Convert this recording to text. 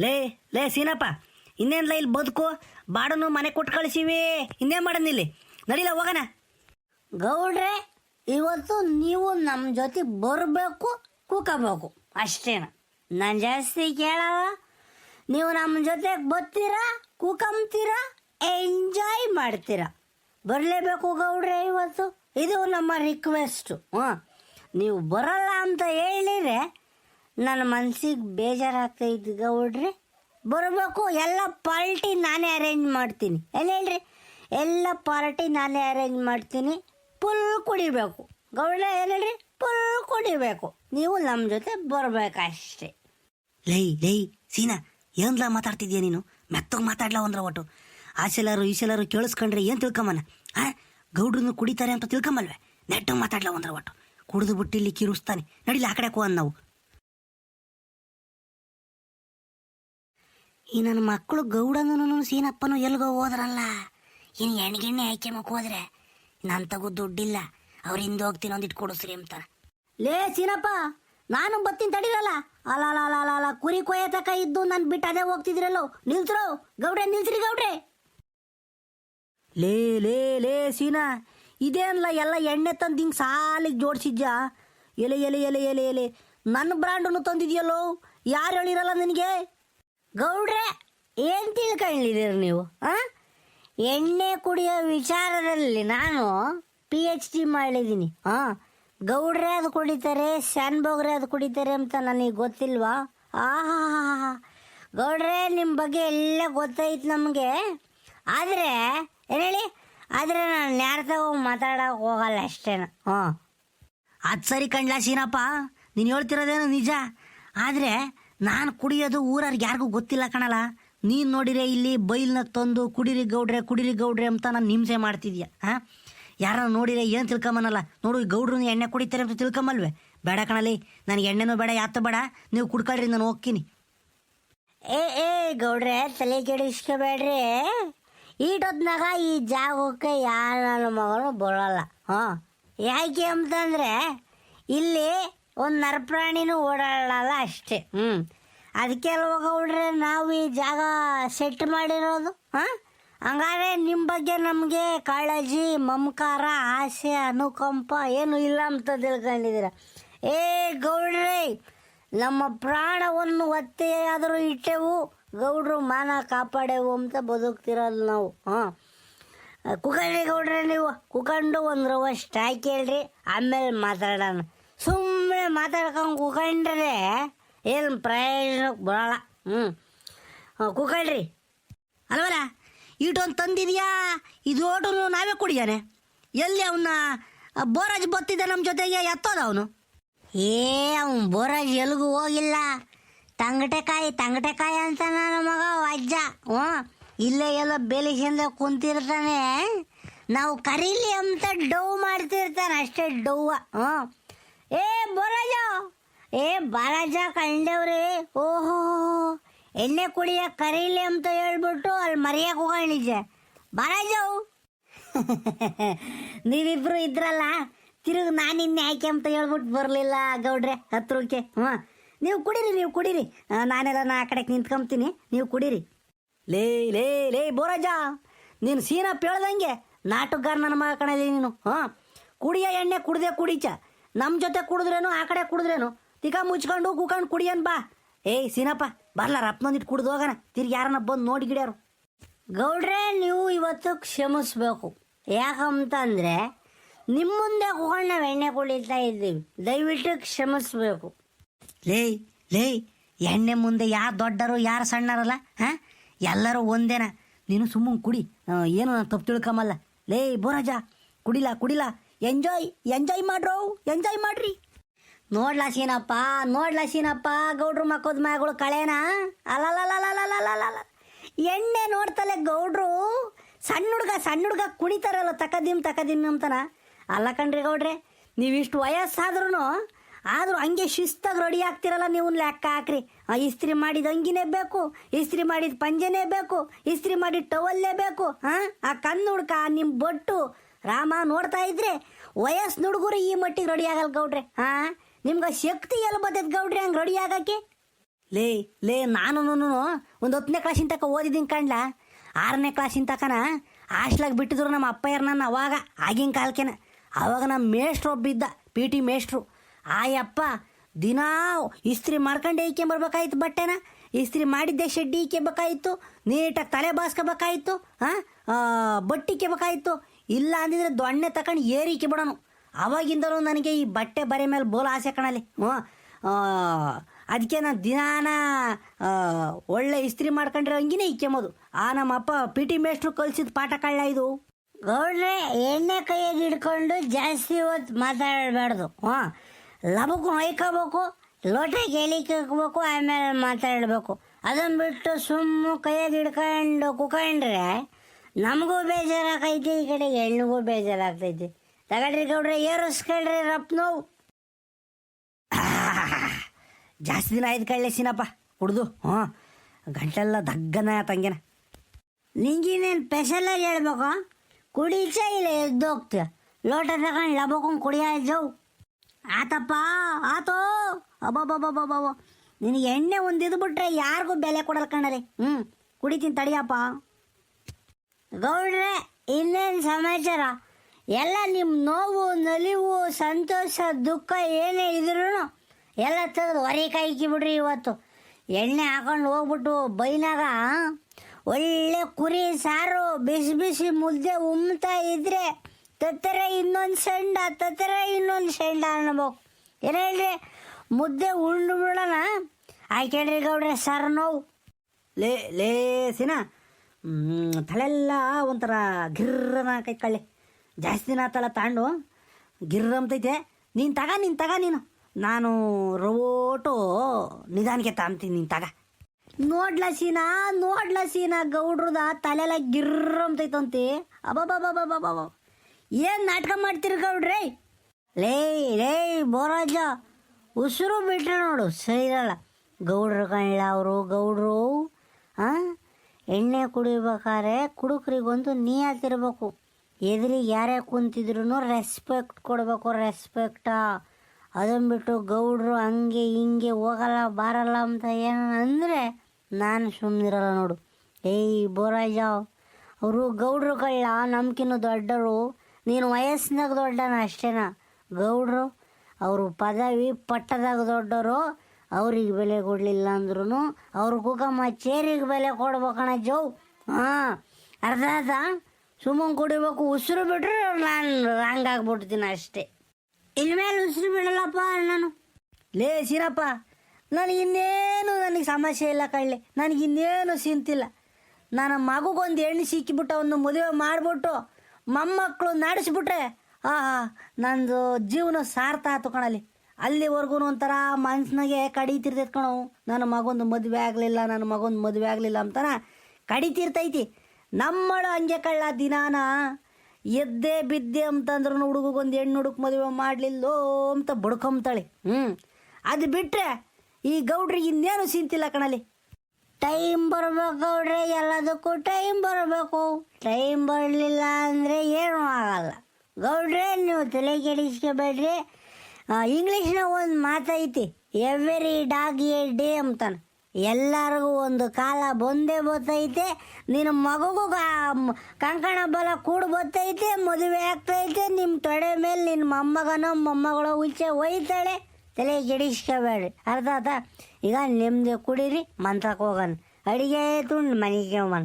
ಲೇ ಲೇ ಸೀನಪ್ಪ ಇನ್ನೇನ್ಲ ಇಲ್ಲಿ ಬದುಕು? ಬಾಡನು ಮನೆ ಕೊಟ್ಟು ಕಳಿಸಿವಿ. ಇನ್ನೇನ್ ಮಾಡೋಣ ಇಲ್ಲಿ? ನಡಿಲ, ಹೋಗೋಣ. ಗೌಡ್ರೆ, ಇವತ್ತು ನೀವು ನಮ್ಮ ಜೊತೆ ಬರಬೇಕು, ಕೂಕಬೇಕು. ಅಷ್ಟೇನ? ನಾನು ಜಾಸ್ತಿ ಕೇಳಲ್ಲ. ನೀವು ನಮ್ಮ ಜೊತೆ ಬರ್ತೀರಾ ಕೂಕಂತೀರಾ ಎಂಜಾಯ್ ಮಾಡ್ತೀರಾ? ಬರಲೇಬೇಕು ಗೌಡ್ರೆ ಇವತ್ತು. ಇದು ನಮ್ಮ ರಿಕ್ವೆಸ್ಟು ಹಾಂ ನೀವು ಬರಲ್ಲ ಅಂತ ಹೇಳಿದ್ರೆ ನನ್ನ ಮನ್ಸಿಗೆ ಬೇಜಾರಾಗ್ತೈತಿ ಗೌಡ್ರಿ, ಬರಬೇಕು, ಎಲ್ಲ ಪಾರ್ಟಿ ನಾನೇ ಅರೇಂಜ್ ಮಾಡ್ತೀನಿ. ಎಲ್ಲ ಹೇಳ್ರಿ? ಎಲ್ಲ ಪಾರ್ಟಿ ನಾನೇ ಅರೇಂಜ್ ಮಾಡ್ತೀನಿ, ಫುಲ್ ಕುಡಿಬೇಕು. ಗೌಡ್ರೆ ಏನು ಹೇಳ್ರಿ? ಫುಲ್ ಕುಡಿಬೇಕು. ನೀವು ನಮ್ಮ ಜೊತೆ ಬರಬೇಕಷ್ಟೇ. ಲೈ ಲೈ, ಸೀನಾ, ಏನ್ಲ ಮಾತಾಡ್ತಿದ್ಯಾ ನೀನು? ಮೆತ್ತಗೆ ಮಾತಾಡ್ಲ ಒಂದ್ರ ಒಟ್ಟು? ಆಸೆಲಾರು ಈಸೆಲಾರು ಕೇಳಿಸ್ಕೊಂಡ್ರೆ ಏನು ತಿಳ್ಕೊಂಬನ? ಆ ಗೌಡ್ರನ್ನು ಕುಡಿತಾರೆ ಅಂತ ತಿಳ್ಕೊಂಬಲ್ವೇ? ನೆಟ್ಟಗೆ ಮಾತಾಡ್ಲ ಒಂದ್ರ ಒಟ್ಟು? ಕುಡಿದು ಬಿಟ್ಟು ಇಲ್ಲಿ ಕಿರುಸ್ತಾನೆ. ನಡಿಲಿ ಆ ಕಡೆ ಹೋಗೋಣ ನಾವು. ಈ ನನ್ನ ಮಕ್ಕಳು ಗೌಡನೂ ಸೀನಪ್ಪನು ಎಲ್ಗೋ ಹೋದ್ರಲ್ಲ? ಇನ್ನು ಎಣ್ಗೆಣ್ಣೆ ಆಯ್ಕೆ ಮಕ್ಕ ಹೋದ್ರೆ ನಾನು ತಗೋ ದುಡ್ಡಿಲ್ಲ. ಅವ್ರ ಹಿಂದೆ ಹೋಗ್ತೀನಿ ಒಂದಿಟ್ಟು ಕೊಡಿಸ್ರಿ ಅಂತ. ಲೇ ಸೀನಪ್ಪ, ನಾನು ಬತ್ತೀನಿ ತಡಿರಲ್ಲ. ಅಲ ಅಲ್ಲ ಕುರಿ ಕೊಯ್ಯ ತಕ ಇದ್ದು ನಾನು ಬಿಟ್ಟು ಅದೇ ಹೋಗ್ತಿದ್ರಲ್ಲೋ? ನಿಲ್ಸ್ರೋ ಗೌಡ್ರೆ, ನಿಲ್ಸ್ರಿ ಗೌಡ್ರೆ. ಲೇ ಲೇ ಲೇ ಸೀನಾ ಇದೇನಲ್ಲ ಎಲ್ಲ ಎಣ್ಣೆ ತಂದು ಹಿಂಗೆ ಸಾಲಿಗೆ ಜೋಡಿಸಿದ್ಯಾ? ಎಲೆ ಎಲೆ ಎಲೆ ಎಲೆ ಎಲೆ, ನನ್ನ ಬ್ರ್ಯಾಂಡನ್ನು ತಂದಿದ್ಯಲ್ಲೋ? ಯಾರು ಹೇಳಿರಲ್ಲ ನಿನಗೆ? ಗೌಡ್ರೆ, ಏನ್ ತಿಳ್ಕೊಂಡಿದ್ದೀರಿ ನೀವು, ಆ? ಎಣ್ಣೆ ಕುಡಿಯೋ ವಿಚಾರದಲ್ಲಿ ನಾನು ಪಿ ಎಚ್ ಡಿ ಮಾಡಿದ್ದೀನಿ ಹಾ ಗೌಡ್ರೆ ಅದು ಕುಡಿತಾರೆ, ಶಾನ್ಭೋಗ್ರೆ ಅದು ಕುಡಿತಾರೆ ಅಂತ ನನಗೆ ಗೊತ್ತಿಲ್ವಾ? ಆಹಾ ಗೌಡ್ರೆ ನಿಮ್ಮ ಬಗ್ಗೆ ಎಲ್ಲ ಗೊತ್ತಾಯ್ತು ನಮಗೆ. ಆದರೆ, ಏನು ಹೇಳಿ? ಆದರೆ ನಾನು ಯಾರ ಹೋಗಿ ಮಾತಾಡೋಕೆ ಹೋಗಲ್ಲ ಅಷ್ಟೇನ ಹಾಂ. ಅದು ಸರಿ ಕಣ್ಲಾ ಸೀನಪ್ಪ ನೀನು ಹೇಳ್ತಿರೋದೇನು ನಿಜ? ಆದರೆ ನಾನು ಕುಡಿಯೋದು ಊರವ್ರಿಗೆ ಯಾರಿಗೂ ಗೊತ್ತಿಲ್ಲ ಕಣಲ್ಲ ನೀನು ನೋಡಿರೆ ಇಲ್ಲಿ ಬೈಲ್ನ ತಂದು ಕುಡಿರಿ ಗೌಡ್ರೆ ಕುಡಿರಿ ಗೌಡ್ರೆ ಅಂತ ನಾನು ಹಿಂಸೆ ಮಾಡ್ತಿದ್ಯಾ, ಹಾಂ? ಯಾರ ನೋಡಿರೆ ಏನು ತಿಳ್ಕೊಂಬನಲ್ಲ? ನೋಡು ಗೌಡ್ರು ಎಣ್ಣೆ ಕುಡಿತಾರೆ ಅಂತ ತಿಳ್ಕೊಂಬಲ್ವೇ? ಬೇಡ ಕಣಲಿ, ನನಗೆ ಎಣ್ಣೆನೂ ಬೇಡ ಯಾತ ಬೇಡ. ನೀವು ಕುಡ್ಕೊಳ್ರಿ, ನಾನು ಹೋಗ್ತೀನಿ. ಏ ಏ, ಗೌಡ್ರೆ, ತಲೆ ಕೆಡಿಸ್ಕೋಬೇಡ್ರಿ ಈಟೊತ್ನಾಗ ಈ ಜಾಗಕ್ಕೆ ಯಾರ ನನ್ನ ಮಗನು ಬರೋಲ್ಲ. ಹಾಂ? ಯಾಕೆ ಅಂತಂದರೆ, ಇಲ್ಲಿ ಒಂದು ನರಪ್ರಾಣಿನೂ ಓಡಾಡಲ್ಲ ಅಷ್ಟೇ. ಹ್ಞೂ ಅದಕ್ಕೆ ಅಲ್ವ ಗೌಡ್ರೆ ನಾವು ಈ ಜಾಗ ಸೆಟ್ ಮಾಡಿರೋದು ಹಾಂ? ಹಂಗಾದ್ರೆ ನಿಮ್ಮ ಬಗ್ಗೆ ನಮಗೆ ಕಾಳಜಿ ಮಮಕಾರ ಆಸೆ ಅನುಕಂಪ ಏನು ಇಲ್ಲ ಅಂತ ತಿಳ್ಕೊಂಡಿದ್ದೀರ? ಏ ಗೌಡ್ರೆ ನಮ್ಮ ಪ್ರಾಣವನ್ನು ಒತ್ತೆಯಾದರೂ ಇಟ್ಟೆವು ಗೌಡ್ರು ಮಾನ ಕಾಪಾಡೆವು ಅಂತ ಬದುಕ್ತಿರೋದು ನಾವು ಹಾಂ? ಕುಕಂಡ್ರಿ ಗೌಡ್ರೆ ನೀವು ಕುಕಂಡು ಒಂದು ರವಷ್ಟು ಹಾಕಿ ಹೇಳ್ರಿ ಆಮೇಲೆ ಮಾತಾಡೋಣ. ಸುಮ್ಮನೆ ಮಾತಾಡ್ಕೊಂಡು ಕುಕಂಡ್ರೆ ಏನು ಪ್ರಯೋಜನಕ್ಕೆ ಬರೋಲ್ಲ. ಹ್ಞೂ ಕುಕಂಡ್ರಿ. ಅಲ್ವಲ್ಲ? ಈಟೊಂದು ತಂದಿದೆಯಾ? ಇದು ಓಟು ನಾವೇ ಕುಡಿಯಾನೆ. ಎಲ್ಲಿ ಅವನ್ನ ಬೋರಾಜ್ ಬತ್ತಿದ್ದ ನಮ್ಮ ಜೊತೆಗೆ ಎತ್ತೋದ ಅವನು? ಏ, ಅವನು ಬೋರಾಜ್ ಎಲ್ಲಿಗೂ ಹೋಗಿಲ್ಲ. ತಂಗಟೆಕಾಯಿ ತಂಗಟೆಕಾಯಿ ಅಂತ ನನ್ನ ಮಗ ಅಜ್ಜ. ಹ್ಞೂ. ಇಲ್ಲೇ ಎಲ್ಲ ಬೇಲಿಸಿಂದ ಕುಂತಿರ್ತಾನೆ. ನಾವು ಕರೀಲಿ ಅಂತ ಡವ್ ಮಾಡ್ತಿರ್ತಾನೆ, ಅಷ್ಟೇ ಡವ್ವ ಹ್ಞೂ. ಏ, ಬೋರಾಜ! ಏ, ಬರಜ ಕಂಡವ್ರಿ ಓಹೋ! ಎಣ್ಣೆ ಕುಡಿಯ ಕರೀಲಿ ಅಂತ ಹೇಳ್ಬಿಟ್ಟು ಅಲ್ಲಿ ಮರಿಯಕ್ಕೆ ಹೋಗಿದ್ದೆ ಬರಜವು ನೀವಿಬ್ರು ಇದ್ರಲ್ಲ, ತಿರುಗಿ ನಾನು ಇನ್ನೆ ಆಯ್ಕೆ ಅಂತ ಹೇಳ್ಬಿಟ್ಟು ಬರಲಿಲ್ಲ ಗೌಡ್ರೆ, ಹತ್ರಕ್ಕೆ. ಹ್ಞೂ ನೀವು ಕುಡೀರಿ ನೀವು ಕುಡೀರಿ. ನಾನೆಲ್ಲ ನಾ ಆ ಕಡೆಗೆ ನಿಂತ್ಕೊಂತೀನಿ. ನೀವು ಕುಡೀರಿ. ಲೇ ಲೇ ಲೇ, ಬೋರಜ! ನೀನು ಸೀನಪ್ಪ ಹೇಳ್ದಂಗೆ ನಾಟಕಗಾರ ನನ್ನ ಮಗ ನೀನು. ಹಾಂ ಕುಡಿಯ ಎಣ್ಣೆ ಕುಡ್ದೆ ಕುಡಿಚ. ನಮ್ಮ ಜೊತೆ ಕುಡಿದ್ರೇನು, ಆ ಕಡೆ ಕುಡಿದ್ರೇನು? ತಿಕ ಮುಚ್ಕೊಂಡು, ಕೂಕೊಂಡು ಕುಡಿಯನ್ ಬಾ. ಏಯ್, ಸೀನಪ್ಪ, ಬರ್ಲ ರಪ್ನೊಂದಿಟ್ಟು ಕುಡ್ದು ಹೋಗನ ತಿರ್ಗಿ ಯಾರನ್ನ ಬಂದು ನೋಡಿ ಗಿಡ್ಯಾರು. ಗೌಡ್ರೆ, ನೀವು ಇವತ್ತು ಕ್ಷಮಿಸ್ಬೇಕು. ಯಾಕಂತಂದ್ರೆ ನಿಮ್ಮ ಮುಂದೆ ಹೋಗೋಣ ನಾವು ಎಣ್ಣೆ ಕುಡಿತಾ ಇದ್ದೀವಿ. ದಯವಿಟ್ಟು ಕ್ಷಮಿಸ್ಬೇಕು. ಲೇಯ್ ಲೇಯ್, ಎಣ್ಣೆ ಮುಂದೆ ಯಾರು ದೊಡ್ಡರು, ಯಾರು ಸಣ್ಣರಲ್ಲ, ಹಾಂ? ಎಲ್ಲರೂ ಒಂದೇನ? ನೀನು ಸುಮ್ಮನೆ ಕುಡಿ. ಏನು ನಾನು ತಪ್ಪು ತಿಳ್ಕೊಂಬಲ್ಲ. ಲೇ ಬೋರಾಜ ಕುಡಿಲ ಕುಡಿಲ. ಎಂಜಾಯ್ ಎಂಜಾಯ್ ಮಾಡ್ರೋ ಎಂಜಾಯ್ ಮಾಡ್ರಿ. ನೋಡ್ಲಾ ಸೀನಪ್ಪ ನೋಡ್ಲಾ ಸೀನಪ್ಪ ಗೌಡ್ರು ಮಕ್ಕದ ಮಗಳು ಕಳೆನಾ? ಅಲ್ಲಲ್ಲ ಎಣ್ಣೆ ನೋಡ್ತಲೆ ಗೌಡ್ರು, ಸಣ್ಣ ಹುಡ್ಗ ಸಣ್ಣ ಹುಡ್ಗ ಕುಣಿತಾರಲ್ಲ, ತಕದಿಮ್ ತಕದಿಮ್ ಅಂತನ. ಅಲ್ಲ ಕಣ್ರಿ ಗೌಡ್ರೆ, ನೀವಿಷ್ಟು ವಯಸ್ಸಾದ್ರೂ ಆದ್ರೂ ಹಂಗೆ ಶಿಸ್ತಾಗಿ ರೆಡಿ ಆಗ್ತಿರಲ್ಲ ನೀವು ಲೆಕ್ಕ ಹಾಕ್ರಿ. ಇಸ್ತ್ರಿ ಮಾಡಿದ ಅಂಗಿನೇ ಬೇಕು, ಇಸ್ತ್ರಿ ಮಾಡಿದ ಪಂಜೆನೇ ಬೇಕು, ಇಸ್ತ್ರಿ ಮಾಡಿದ ಟವಲ್ಲೇ ಬೇಕು ಹಾಂ ಆ ಕಣ್ಣು ಹುಡ್ಕ ನಿಮ್ಮ ಬೊಟ್ಟು ರಾಮ ನೋಡ್ತಾ ಇದ್ರೆ ವಯಸ್ಸು ಹುಡುಗರು ಈ ಮಟ್ಟಿಗೆ ರೆಡಿ ಆಗಲ್ಲ ಗೌಡ್ರೆ. ಹಾ? ನಿಮ್ಗೆ ಶಕ್ತಿ ಎಲ್ಲಿ ಬರ್ತೈತೆ ಗೌಡ್ರೆ, ಹಂಗೆ ರೆಡಿ ಆಗಕ್ಕೆ? ಲೇ ಲೇ, ನಾನು ಒಂದು ಹತ್ತನೇ ಕ್ಲಾಸಿನ ತಕ ಓದಿದ್ದೀನಿ ಕಣ್ಲ? ಆರನೇ ಕ್ಲಾಸಿನ ತಕನ ಹಾಸ್ಟ್ಲಾಗ ಬಿಟ್ಟಿದ್ರು ನಮ್ಮ ಅಪ್ಪಯ್ಯರು ನನ್ನ ಅವಾಗ, ಆಗಿನ ಕಾಲಕ್ಕೆನ. ಅವಾಗ ನಮ್ಮ ಮೇಷ್ಟ್ರು ಒಬ್ಬಿದ್ದ, ಪಿ ಟಿ ಮೇಷ್ಟ್ರು. ಆಯಪ್ಪ, ದಿನಾ ಇಸ್ತ್ರಿ ಮಾಡ್ಕೊಂಡು ಬರ್ಬೇಕಾಯ್ತು ಬಟ್ಟೆನ? ಇಸ್ತ್ರಿ ಮಾಡಿದ್ದೆ ಶೆಡ್ಡಿ ಇಕ್ಕೆಬೇಕಾಯಿತು, ನೀಟಾಗಿ ತಲೆ ಬಾಸ್ಕೋಬೇಕಾಯ್ತು, ಹಾಂ? ಬಟ್ಟಿಕ್ಕೋಬೇಕಾಯ್ತು ಇಲ್ಲ ಅಂದಿದ್ರೆ ದೊಣ್ಣೆ ತಕೊಂಡು ಏರಿಕೆ ಬಿಡೋನು. ಅವಾಗಿಂದಲೂ ನನಗೆ ಈ ಬಟ್ಟೆ ಬರೆ ಮೇಲೆ ಬೋಲ ಆಸೆ ಕಣಲಿ ಹ್ಞೂ. ಅದಕ್ಕೆ ನಾನು ದಿನಾನ ಒಳ್ಳೆ ಇಸ್ತ್ರಿ ಮಾಡ್ಕೊಂಡ್ರೆ ಹಂಗಿನೇ ಇಕ್ಕೆಂಬೋದು ಆ ನಮ್ಮ ಅಪ್ಪ ಪಿ ಟಿ ಮೇಷ್ಟ್ರು ಕಲ್ಸಿದ ಪಾಠ ಕಳ್ಳ ಇದು. ಗೌಡ್ರೆ ಎಣ್ಣೆ ಕೈಯಾಗಿ ಹಿಡ್ಕೊಂಡು ಜಾಸ್ತಿ ಹೊತ್ತು ಮಾತಾಡಬಾರ್ದು. ಹಾಂ ಲಬಕು ಹೊಯ್ಕೋಬೇಕು ಲೋಟ ಕೇಳಿಕೋಬೇಕು ಆಮೇಲೆ ಮಾತಾಡಬೇಕು. ಅದನ್ನು ಬಿಟ್ಟು ಸುಮ್ಮ ಕೈಯಾಗಿ ಹಿಡ್ಕೊಂಡು ಕುಕೊಂಡ್ರೆ ನಮಗೂ ಬೇಜಾರಾಗೈತಿ, ಈ ಕಡೆ ಹೆಣ್ಣಿಗೂ ಬೇಜಾರಾಗ್ತೈತಿ. ತಗಡ್ರಿ ಗೌಡ್ರೆ, ಏರಿಸ್ಕೊಳ್ರಿ ರಪ್ ನೋವು. ಜಾಸ್ತಿ ದಿನ ಆಯ್ತು ಕಳ್ಳೆ ಸಿನಪ್ಪ, ಕುಡ್ದು, ಹ್ಞೂ. ಗಂಟೆಲ್ಲ ದಗ್ಗನ ತಂಗಿನ ನಿಂಗಿನೇನು ಸ್ಪೆಷಲಾಗಿ ಹೇಳ್ಬೇಕು? ಕುಡಿಚ ಇಲ್ಲ ಎದ್ದೋಗ್ತೀಯ ಲೋಟ ತಗೊಂಡು ಲಬಕೊಂಡು ಕುಡಿಯಾಯ್ತು ಆತಪ್ಪ, ಆತೋ. ಅಬ್ಬಬ್ಬಬ್ಬಬ್ಬ ನಿನಗೆ ಎಣ್ಣೆ ಒಂದು ಇದು ಬಿಟ್ರೆ ಯಾರಿಗೂ ಬೆಲೆ ಕೊಡಲ್ಲ ಕಣರಿ ಹ್ಞೂ, ಕುಡಿತೀನಿ ತಡಿಯಪ್ಪ. ಗೌಡ್ರೆ ಇನ್ನೇನು ಸಮಾಚಾರ? ಎಲ್ಲ ನಿಮ್ಮ ನೋವು ನಲಿವು ಸಂತೋಷ ದುಃಖ ಏನೇ ಇದ್ರೂ ಎಲ್ಲ ತೆಗೆದು ಹೊರೆ ಕಾಯ್ಕಿ ಬಿಡ್ರಿ ಇವತ್ತು. ಎಣ್ಣೆ ಹಾಕೊಂಡು ಹೋಗ್ಬಿಟ್ಟು ಬೈನಾಗ ಒಳ್ಳೆ ಕುರಿ ಸಾರು ಬಿಸಿ ಬಿಸಿ ಮುದ್ದೆ ಉಮ್ತಾ ಇದ್ರೆ ತತ್ತರ ಇನ್ನೊಂದು ಸೆಂಡ ತತ್ತರ ಇನ್ನೊಂದು ಸೆಂಡ ಅನ್ಬೇಕು. ಏನ ಹೇಳ್ರಿ? ಮುದ್ದೆ ಉಂಡು ಬಿಡೋಣ? ಆಯ್ಕೇಳ್ರಿ ಗೌಡ್ರೆ ಸರ್ ನೋವು. ಲೇ ಲೇ ಸಿನ ಹ್ಮ್, ತಲೆಲ್ಲ ಒಂಥರ ಗಿರ್ರನ ಕೈ ಕಳ್ಳೆ. ಜಾಸ್ತಿ ದಿನ ಆತಲ್ಲ ತಾಂಡು, ಗಿರ್ರ ಅಂತೈತೆ. ನೀನು ತಗ ನೀನು ತಗ ನೀನು. ನಾನು ರೋಟು ನಿಧಾನಕ್ಕೆ ತಾಂತೀನಿ, ನೀನು ತಗ. ನೋಡ್ಲ ಸೀನಾ ನೋಡ್ಲ ಸೀನಾ, ಗೌಡ್ರದ ತಲೆಲ್ಲ ಗಿರ್ರ ಅಂತೈತಂತೆ ಅಬಬಬಬಬಬ ಏನ್ ನಾಟಕ ಮಾಡ್ತೀರಿ ಗೌಡ್ರಿ? ಲೇ ಲೇ, ಬೋರಾಜ, ಉಸಿರು ಬಿಟ್ಟರೆ ನೋಡು, ಸರಿ ಇರಲ್ಲ. ಗೌಡ್ರು ಕಣ್ಣ ಅವರು, ಗೌಡ್ರು, ಆ? ಎಣ್ಣೆ ಕುಡಿಬೇಕಾದ್ರೆ ಕುಡುಕ್ರಿಗೊಂದು ಇರಬೇಕು ಎದುರಿಗೆ ಯಾರೇ ಕುಂತಿದ್ರು ರೆಸ್ಪೆಕ್ಟ್ ಕೊಡಬೇಕು ರೆಸ್ಪೆಕ್ಟಾ ಅದನ್ನು ಬಿಟ್ಟು ಗೌಡ್ರು ಹಂಗೆ ಹಿಂಗೆ ಹೋಗಲ್ಲ, ಬಾರಲ್ಲ ಅಂತ ಏನು ಅಂದರೆ ನಾನು ಸುಮ್ಮನಿರಲ್ಲ ನೋಡು. ಏಯ್ ಬೋರಾಜ, ಅವರು ಗೌಡ್ರು ಕಳ್ಳ, ನಮ್ಕಿನ್ನು ದೊಡ್ಡರು. ನೀನು ವಯಸ್ಸಿನಾಗ ದೊಡ್ಡನ ಅಷ್ಟೇನ? ಗೌಡ್ರು, ಅವರು ಪದವಿ ಪಟ್ಟದಾಗ ದೊಡ್ಡವರು ಅವ್ರಿಗೆ ಬೆಲೆ ಕೊಡಲಿಲ್ಲ ಅಂದ್ರೂ ಅವ್ರ ಕುಕಮ್ಮ ಚೇರಿಗೆ ಬೆಲೆ ಕೊಡ್ಬೇಕಣ ಜೌ. ಹಾಂ, ಅರ್ಧ ಅರ್ಧ. ಸುಮ್ಮನೆ ಕುಡಿಬೇಕು, ಉಸಿರು ಬಿಟ್ರೆ ನಾನು ರಾಂಗ್ ಆಗ್ಬಿಡ್ತೀನಿ ಅಷ್ಟೇ. ಇನ್ಮೇಲೆ ಉಸಿರು ಬಿಡಲ್ಲಪ್ಪ ನಾನು ಲೇ ಸೀನಪ್ಪ ನನಗಿನ್ನೇನು ನನಗೆ ಸಮಸ್ಯೆ ಇಲ್ಲ ಕಳ್ಳೆ. ನನಗಿನ್ನೇನು ಸಿಂತಿಲ್ಲ. ನನ್ನ ಮಗುಗೊಂದು ಹೆಣ್ಣು ಸಿಕ್ಕಿಬಿಟ್ಟು ಅವನು ಮದುವೆ ಮಾಡಿಬಿಟ್ಟು ಮೊಮ್ಮಕ್ಕಳು ನಡೆಸ್ಬಿಟ್ರೆ, ಆಹಾ, ನಂದು ಜೀವನ ಸಾರ್ಥ ಆತು ಕಣಲ್ಲಿ. ಅಲ್ಲಿವರೆಗೂ ಒಂಥರ ಮನ್ಸಿನಾಗೆ ಕಡಿತಿರ್ತೈತೆ ಕಣೋ. ನನ್ನ ಮಗೊಂದು ಮದುವೆ ಆಗಲಿಲ್ಲ, ನನ್ನ ಮಗೊಂದು ಮದುವೆ ಆಗಲಿಲ್ಲ ಅಂತಾನ ಕಡಿತಿರ್ತೈತಿ. ನಮ್ಮಳು ಹಂಗೆ ಕಳ್ಳ ದಿನಾನ ಎದ್ದೆ ಬಿದ್ದೆ ಅಂತಂದ್ರೂ ಹುಡುಗಗೊಂದು ಹೆಣ್ಣು ಹುಡುಕ್ ಮದುವೆ ಮಾಡಲಿಲ್ಲೋ ಅಂತ ಬಡ್ಕೊಂತಾಳೆ ಹ್ಞೂ ಅದು ಬಿಟ್ಟರೆ ಈ ಗೌಡ್ರಿಗೆ ಇನ್ನೇನು ಸಿಂತಿಲ್ಲ ಕಣಲಿ ಟೈಮ್ ಬರಬೇಕು ಗೌಡ್ರೆ, ಎಲ್ಲದಕ್ಕೂ ಟೈಮ್ ಬರಬೇಕು. ಟೈಮ್ ಬರಲಿಲ್ಲ ಅಂದರೆ ಏನೂ ಆಗಲ್ಲ. ಗೌಡ್ರೆ, ನೀವು ತಲೆ ಕೆಡಿಸ್ಕೋಬೇಡ್ರಿ. ಇಂಗ್ಲೀಷ್ನಾಗ ಒಂದು ಮಾತೈತಿ ಎವ್ರಿ ಡಾಗ್ ಎ ಡೇ ಅಂತಾನೆ. ಎಲ್ಲರಿಗೂ ಒಂದು ಕಾಲ ಬಂದೇ ಬತ್ತೈತೆ ನಿನ್ನ ಮಗುಗೂ ಕಂಕಣ ಬಲ ಕೂಡ ಬತ್ತೈತೆ ಮದುವೆ ಆಗ್ತೈತೆ ನಿಮ್ಮ ತೊಡೆ ಮೇಲೆ ನಿನ್ನ ಮೊಮ್ಮಗನೋ ಮೊಮ್ಮಗಳು ಉಚ್ಚೆ ಒಯ್ತಾಳೆ. ತಲೆ ಕೆಡಿಸ್ಕೋಬೇಡಿ ಅರ್ಧ ಈಗ ನಿಮ್ದು ಕುಡೀರಿ, ಮಂತ್ರಕ್ಕೆ ಹೋಗೋಣ. ಅಡಿಗೆ ತುಂಡು ಮನೆಗೆ ಹೋಗೋಣ.